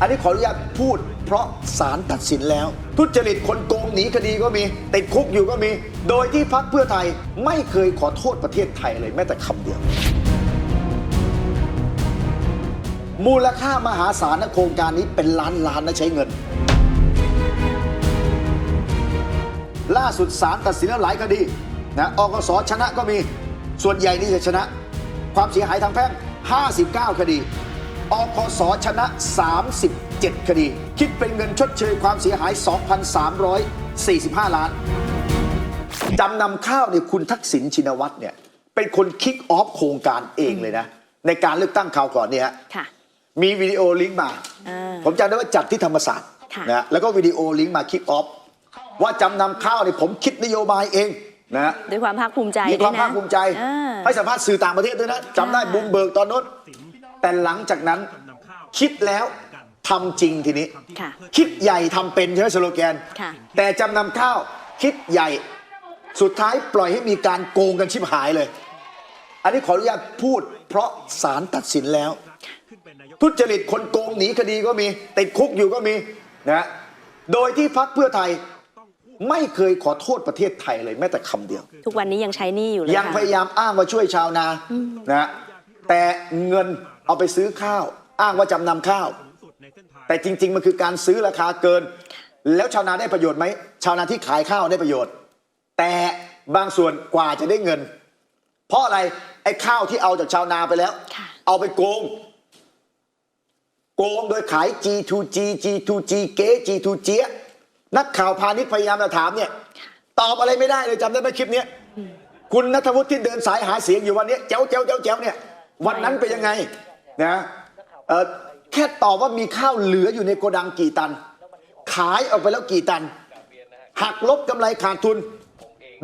อันนี้ขออนุญาตพูด เพราะศาลตัดสินแล้ว ทุจริตคนโกงหนีคดีก็มี ติดคุกอยู่ก็มี โดยที่พักเพื่อไทยไม่เคยขอโทษประเทศไทยเลยแม้แต่คำเดียว มูลค่ามหาศาลนะโครงการนี้เป็นล้านล้านนะใช้เงิน ล่าสุดศาลตัดสินแล้วหลายคดีนะอกสชนะก็มีส่วนใหญ่นี่จะชนะ ความเสียหายทางแพ่ง59 คดี อกสชนะ 37 คดี คิดเป็นเงินชดเชยความเสียหาย 2,345 ล้าน จำนำข้าวเนี่ยคุณทักษิณชินวัตรเนี่ย เป็นคนคิกออฟโครงการเองเลยนะ ในการเลือกตั้งคราวก่อนเนี่ยฮะค่ะมีวิดีโอลิงก์มาอ่าผมจำได้ว่าจัดที่ธรรมศาสตร์ค่ะนะแล้วก็วิดีโอลิงก์มาคิกออฟว่าจำนำข้าวเนี่ยผมคิดนโยบายเองนะด้วยความภาคภูมิใจมีความด้วยนะภาคภูมิใจอ่าให้สัมภาษณ์สื่อต่างประเทศด้วยนะจำได้ค่ะบุมเบิร์กตอนนู้น แต่หลังจากนั้นคิดแล้วทำจริงทีนี้ ค่ะคิดใหญ่ทำเป็นใช่ไหมสโลแกน ค่ะ แต่จำนำข้าวคิดใหญ่ สุดท้ายปล่อยให้มีการโกงกันชิบหายเลย อันนี้ขออนุญาตพูด เพราะศาลตัดสินแล้ว ทุจริตคนโกงหนีคดีก็มี ติดคุกอยู่ก็มีนะโดยที่พักเพื่อไทยไม่เคยขอโทษประเทศไทยเลยแม้แต่คำเดียว ทุกวันนี้ยังใช้หนี้อยู่เลยยังค่ะ พยายามอ้างว่าช่วยชาวนานะแต่เงิน เอาไปซื้อข้าว อ้างว่าจำนำข้าว แต่จริง ๆ มันคือการซื้อราคาเกิน แล้วชาวนาได้ประโยชน์ไหมชาวนาที่ขายข้าวได้ประโยชน์ แต่บางส่วนกว่าจะได้เงิน เพราะอะไรไอ้ข้าวที่เอาจากชาวนาไปแล้ว ค่ะ เอาไปโกง โกงโดยขาย G2G G2G เก๋ G2G นักข่าวพาณิชย์พยายามจะถามเนี่ย ตอบอะไรไม่ได้เลยจำได้ไหมคลิปเนี้ยคุณนัทวุฒิที่เดินสายหาเสียงอยู่วันเนี้ยเจ้าเจ้าเจ้าเจ้าเนี่ย วันนั้นเป็นยังไง นะเออแค่ตอบว่ามีข้าวเหลืออยู่ในโกดังกี่ตัน ขายออกไปแล้วกี่ตัน หักลบกำไรขาดทุน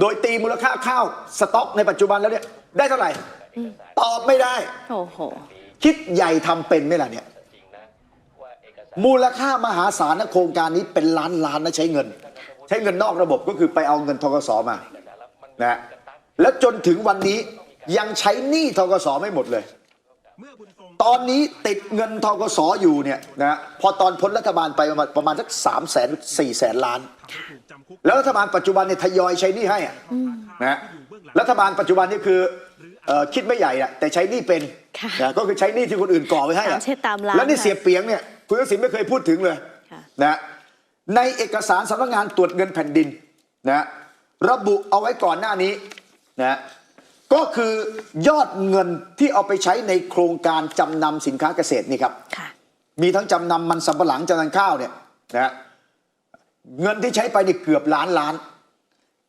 โดยตีมูลค่าข้าวสต็อกในปัจจุบันแล้วเนี่ยได้เท่าไหร่ ตอบไม่ได้ โอ้โห คิดใหญ่ทำเป็นไหมล่ะเนี่ย มูลค่ามหาศาลนะโครงการนี้เป็นล้านล้านนะใช้เงิน ใช้เงินนอกระบบก็คือไปเอาเงินทกสมานะแล้วจนถึงวันนี้ยังใช้หนี้ทกสไม่หมดเลยต อนนี้ติดเงินทกสอยู่เนี่ยนะพอตอนพ้นรัฐบาลไปประมาณประมาณสักสามแสนสี่แสนล้าน แล้วรัฐบาลปัจจุบันเนี่ยทยอยใช้หนี้ให้อะนะรัฐบาลปัจจุบันนี่คือเอ่อคิดไม่ใหญ่อะแต่ใช้หนี้เป็นค่ะนะก็คือใช้หนี้ที่คนอื่นก่อไว้ให้อะตามเช็ดตามล้างแล้วนี่ค่ะเสียเปียงเนี่ยคุณทักษิณไม่เคยพูดถึงเลย ค่ะ นะในเอกสารสำนักงานตรวจเงินแผ่นดินนะระบุเอาไว้ก่อนหน้านี้นะ ก็คือยอดเงินที่เอาไปใช้ในโครงการจำนำสินค้าเกษตรนี่ครับ ค่ะมีทั้งจำนำมันสำปะหลังจำนำข้าวเนี่ยนะเงินที่ใช้ไปนี่เกือบล้านล้าน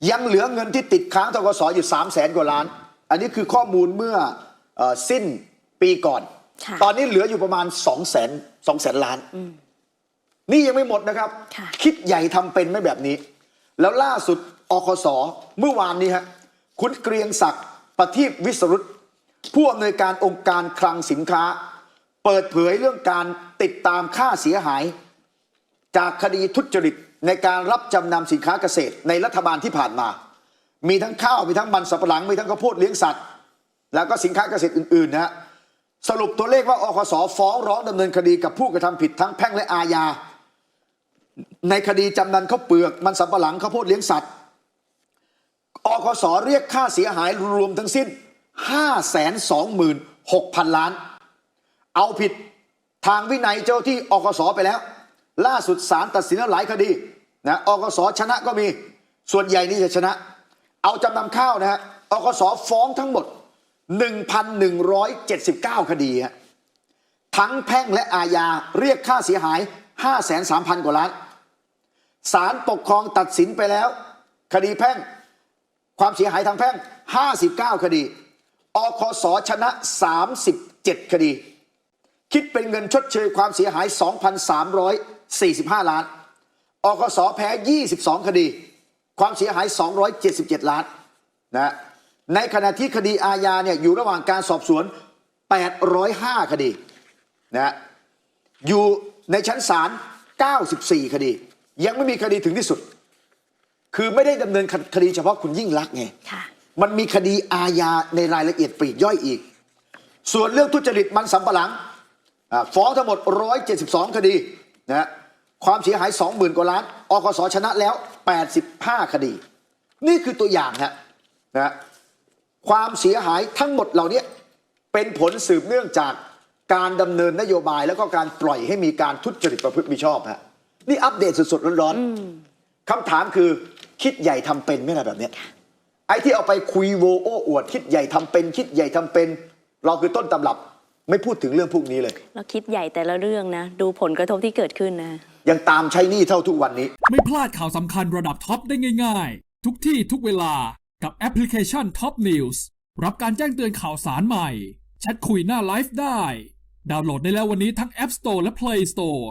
ยังเหลือเงินที่ติดค้างทกสอยู่3 0 0แสนกว่าล้าน อันนี้คือข้อมูลเมื่อเออสิ้นปีก่อน ค่ะ ตอนนี้เหลืออยู่ประมาณ2 0 0แสนสองแสนล้าน นี่ยังไม่หมดนะครับค่ะคิดใหญ่ทำเป็นไม่แบบนี้ แล้วล่าสุดอคสเมื่อวานนี้ฮะคุณเกรียงศักดิ์ ประทีปวิสรุตผู้อำนวยการองค์การคลังสินค้า เปิดเผยเรื่องการติดตามค่าเสียหาย จากคดีทุจริตในการรับจำนำสินค้าเกษตรในรัฐบาลที่ผ่านมา มีทั้งข้าวมีทั้งมันสำปะหลังมีทั้งข้าวโพดเลี้ยงสัตว์ แล้วก็สินค้าเกษตรอื่นๆนะฮะสรุปตัวเลขว่าอคสฟ้องร้องดำเนินคดีกับผู้กระทำผิดทั้งแพ่งและอาญาในคดีจำนันข้าวเปลือกมันสำปะหลังข้าวโพดเลี้ยงสัตว์ อคสเรียกค่าเสียหายรวมทั้งสิ้น 5 2 6 0 0 0 ล้าน เอาผิดทางวินัยเจ้าที่อกสไปแล้ว ล่าสุดศาลตัดสินแล้วหลายคดีนะอกสชนะก็มี ส่วนใหญ่นี่จะชนะ เอาจำนำข้าวนะฮะอกสฟ้องทั้งหมด 1,179 คดีฮะทั้งแพ่งและอาญาเรียกค่าเสียหาย 5 3 0 0 0 กว่าล้านศาลปกครองตัดสินไปแล้ว คดีแพ่ง ความเสียหายทางแพ่ง 59 คดี อคสชนะ 37 คดี คิดเป็นเงินชดเชยความเสียหาย 2,345 ล้าน อคสแพ้ 22 คดี ความเสียหาย 277 ล้านนะในขณะที่คดีอาญาเนี่ยอยู่ระหว่างการสอบสวน 805 คดีนะอยู่ในชั้นศาล 94 คดี ยังไม่มีคดีถึงที่สุด คือไม่ได้ดำเนินคดีเฉพาะคุณยิ่งรักษณ์ไง ค่ะ มันมีคดีอาญาในรายละเอียดปลีกย่อยอีก ส่วนเรื่องทุจริตมันสำปะหลังอ่าฟ้องทั้งหมด 172 คดีนะฮะความเสียหาย 20,000 กว่าล้านอคสชนะแล้ว 85 คดี นี่คือตัวอย่างฮะนะฮะความเสียหายทั้งหมดเหล่านี้เป็นผลสืบเนื่องจากการดำเนินนโยบายแล้วก็การปล่อยให้มีการทุจริตประพฤติมิชอบฮะนี่อัปเดตสดๆร้อนๆคำถามคือ คิดใหญ่ทำเป็นไหมล่ะแบบเนี้ยไอ้ที่เอาไปคุยโวโอ้อวด คิดใหญ่ทำเป็น คิดใหญ่ทำเป็น เราคือต้นตำรับไม่พูดถึงเรื่องพวกนี้เลย เราคิดใหญ่แต่ละเรื่องนะ ดูผลกระทบที่เกิดขึ้นนะ ยังตามใช้หนี้เท่าทุกวันนี้ ไม่พลาดข่าวสำคัญระดับท็อปได้ง่าย ๆ ทุกที่ทุกเวลากับแอปพลิเคชัน Top News รับการแจ้งเตือนข่าวสารใหม่แชทคุยหน้าไลฟ์ได้ ดาวน์โหลดได้แล้ววันนี้ทั้ง App Store และ Play Store